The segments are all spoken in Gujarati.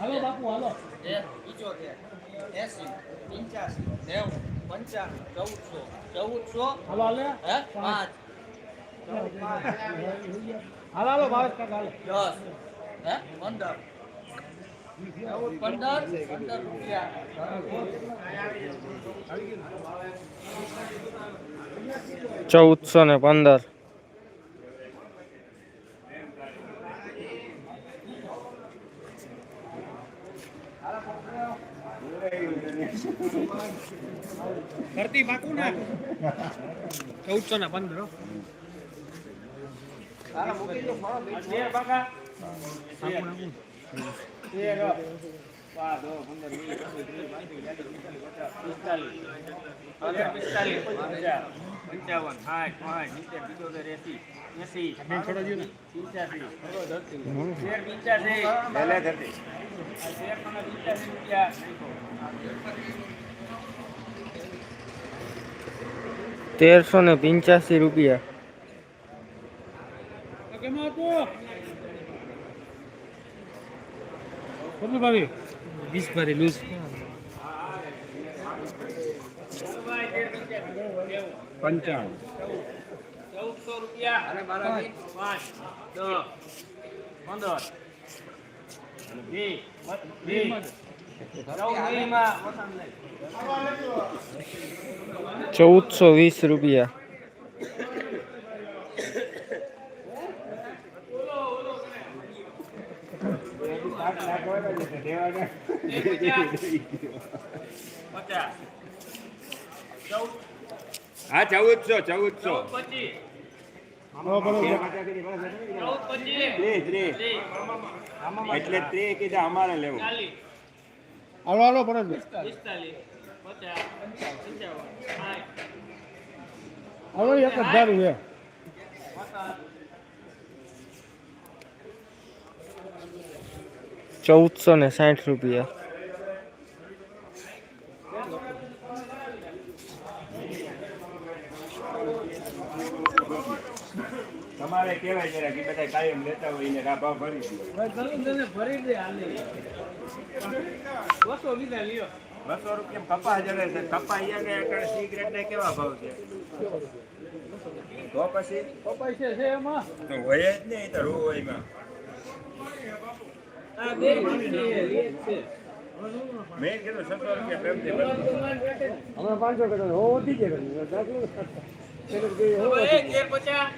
હાલો બાપુ હાલો. એક પિચોતેર એસી પંચ્યાસી નેવું પંચાણું ચૌદસો ચૌદસો હાલો હાલે. હે પાંચ. હાલો હાલો ભાવેશ કાકા હાલો. દસ. હે પંદર. ચૌદ પંદર પંદર રૂપિયા. ચૌદસો ને પંદર. ધરતી પાકું ને ચૌદસો ને પંદર. પંચાવન સાઠ પાંચ સિત્તેર પિચોતેર એસી એસી પંચ્યાસી પંચ્યાસી તેરસો ને પંચ્યાસી રૂપિયા. પંચાણું. ચૌદસો રૂપિયા પાંચ દસ પંદર ચૌદસો વીસ રૂપિયા. હા ચૌદસો ચૌદસો. એટલે ત્રીસ કીધા અમારે લેવું. હાલો હાલો સાઠ હાલો એક હજાર છે. ચૌદસો ને સાઠ રૂપિયા. તમારે કેવાય જરા કે બધા કાયમ લેતા હોય એને રાભા ભરી દે. ભરી દે હાલે બસો લીધા લ્યો. બસો રૂપિયા કપા જડે છે કપા અહીંયા કરે સિગરેટ ને કેવા ભાવ છે? તો પછી? પપ્પા છે છે એમાં. તો હોય જ નહીં તો રૂ હોય બે મિનિટ છે છે. મેં કીધું સત્તર રૂપિયા પ્રેમથી હમણાં પાંચસો કરતા હો વધી જાય દાખલો એક એક પચાસ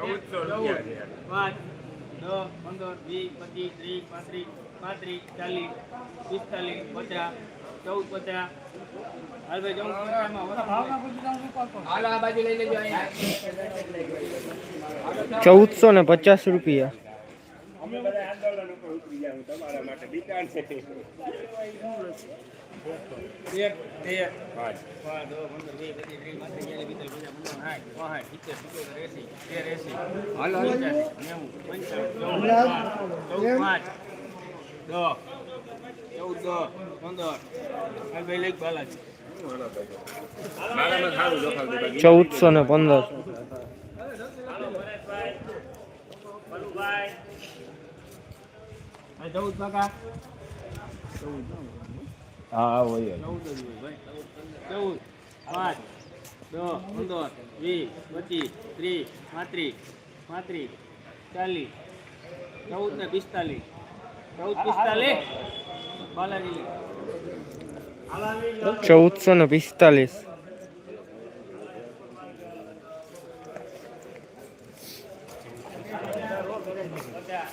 ચૌદસો પાંચ દસ પંદર વીસ પચીસ ત્રીસ પાંત્રીસ પાંત્રીસ ચાલીસ પિસ્તાલીસ પચાસ ચૌદ પચાસ હાલ ભાઈ ચૌદસો ને પચાસ રૂપિયા. જાવ તમારા માટે છે એક તેર પાંચ પાંચ પંદર વીસ પચીસ ત્રીસ પાંત્રીસ ચાલીસ પિસ્તાલીસ પચાસ પંચાવન સાઠ પાંસઠ સિત્તેર સિત્તોતેર એસી તેર એસી નેવું પંચાણું ચૌદ પાંચ. દસ ચૌદ દસ પંદર. હાલ ભાઈ. લઈ બાલાજી ચૌદસો ને પંદર હાલો પરેશભાઈ ભલુભાઈ આ ચૌદ કાકા હા હોય ચૌદ જ ભાઈ ચૌદ પાંચ દસ પંદર વીસ પચીસ ત્રીસ પાંત્રીસ પાંત્રીસ ચાલીસ ચૌદ ને પિસ્તાલીસ. ચૌદ પિસ્તાલીસ? બાલાજી ચૌદસો ને પિસ્તાલીસ પચાસ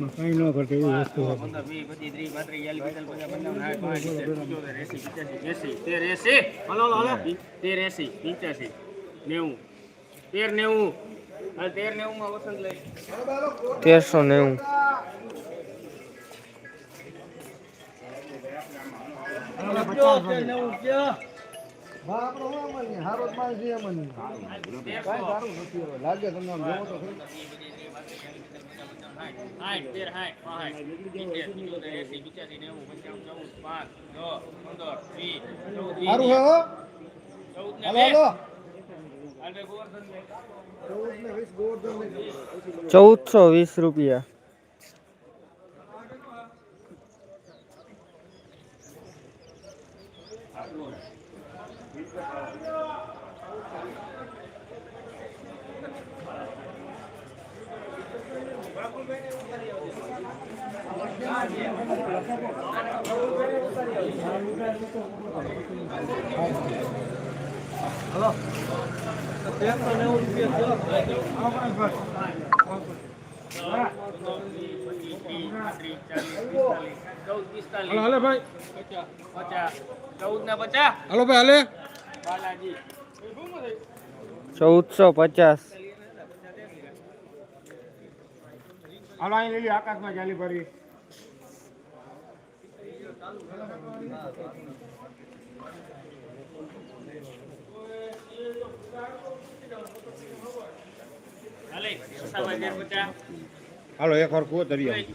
માલ છે ઘટે કાંઈ વસ્તુ તેરસો નેવું. લાગે તમને જોવો તો ખરી. આઠ તેર આઠ પાંચ સિત્તેર એસી પિચ્યાસી નેવું પંચાણું ચૌદ પાંચ ચૌદ ને ચૌદસો વીસ રૂપિયા ચૌદ પિસ્તાલીસ હાલો હાલે ભાઈ. પચાસ ચૌદ ને પચાસ હાલો ભાઈ હાલે બાલાજી ચૌદસો પચાસ. હાલો અહીં લઈ લો, આકાશમાં ચાલી ફરી હાલે એક વાર કુવો તરી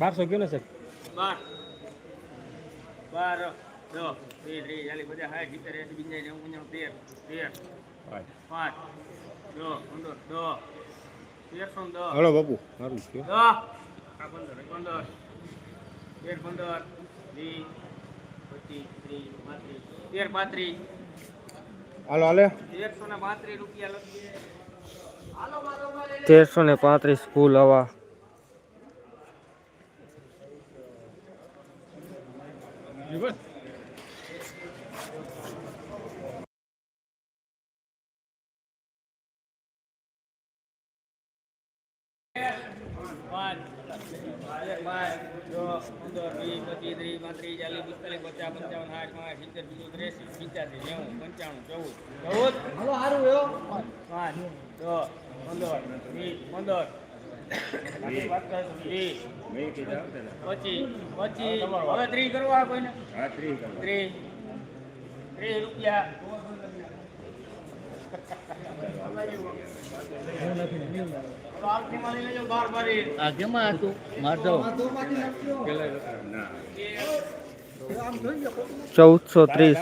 બારસો કયો ને સાહેબ બાર. બાર દસ બે ત્રીસ ચાલીસ પચાસ સાઠ સિત્તેર એસી પંચાસી નેવું પંચાણું તેર તેર. પાંચ દસ પંદર દસ તેરસો ને દસ હાલો બાપુ મારું પંદર પંદર તેર પંદર વીસ પચીસ ત્રીસ પાંત્રીસ તેર પાંત્રીસ હાલો હાલે તેરસો ને પાંત્રીસ રૂપિયા લખીએ તેરસો ને પાંત્રીસ ફૂલ હવા પાંચ તેર પાંચ દસ પંદર વીસ પચીસ ત્રીસ પાંત્રીસ ચાલીસ પિસ્તાલીસ પચાસ પંચાવન સાઠ પાંચ સિત્તેર બીજું ત્રેસી પંચ્યાસી નેવું પંચાણું ચૌદ ચૌદ હાલો સારું છે હો પાંચ દસ પંદર વીસ પંદર વીસ મેં કીધા હતા ને. પચીસ પચીસ હવે ત્રીસ કરવા કોઈને? હા ત્રીસ કરો. ત્રીસ. રૂપિયા. આ તો માંથી નાખજો ના આમ થઈ ગયો ચૌદસો ત્રીસ.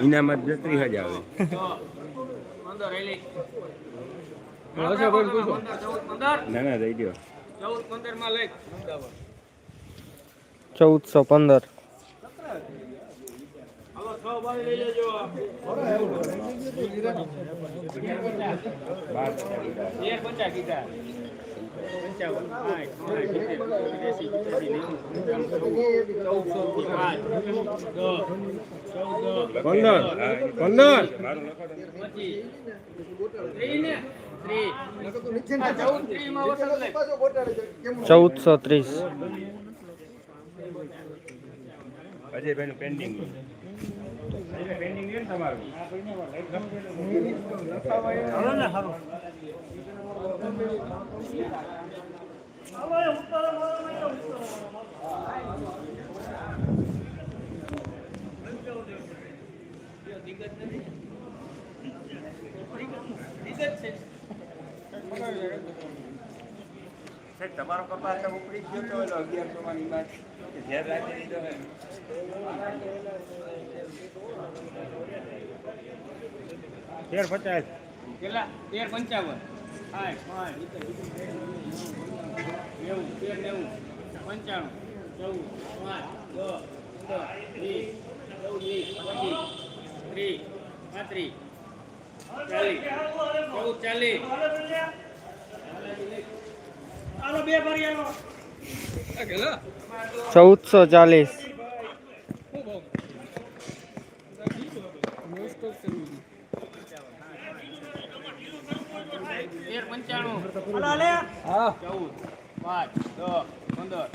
ઇનામત આવે ના ના દઈ દો ચૌદ પંદરમાં લઈ. ચૌદસો પંદર. પંદર. પંદર. ચૌદસો લખો તો. પચીસ ત્રીસ ને ત્રીસ આ ચૌદ ત્રીસમાં વસત લઈ ચૌદસો ત્રીસ અજયભાઈ નું પેન્ડિંગ પેન્ડિંગ ને તમારું સાહેબ, તમારો કપાસ તો ઉપડી ગયો તો ઓલો અગિયારસો માં ની બાદ ધ્યાન રાખી દીધો હે તેર પચાસ. કેટલા? તેર પંચાવન. નેવું. તેર નેવું. પંચાણું. ચૌદ પાંચ દસ પંદર વીસ ચૌદ વીસ પચીસ ત્રીસ પાંત્રીસ ચાલીસ ચૌદ ચાલીસ. ચૌદસો ચાલીસ તેર પંચાણું ચૌદ પાંચ દસ પંદર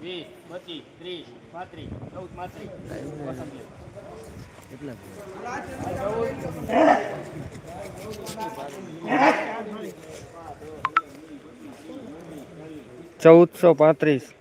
વીસ પચીસ ત્રીસ પાંત્રીસ ચૌદ પાંત્રીસ કોથમીર. ચૌદસો પાંત્રીસ.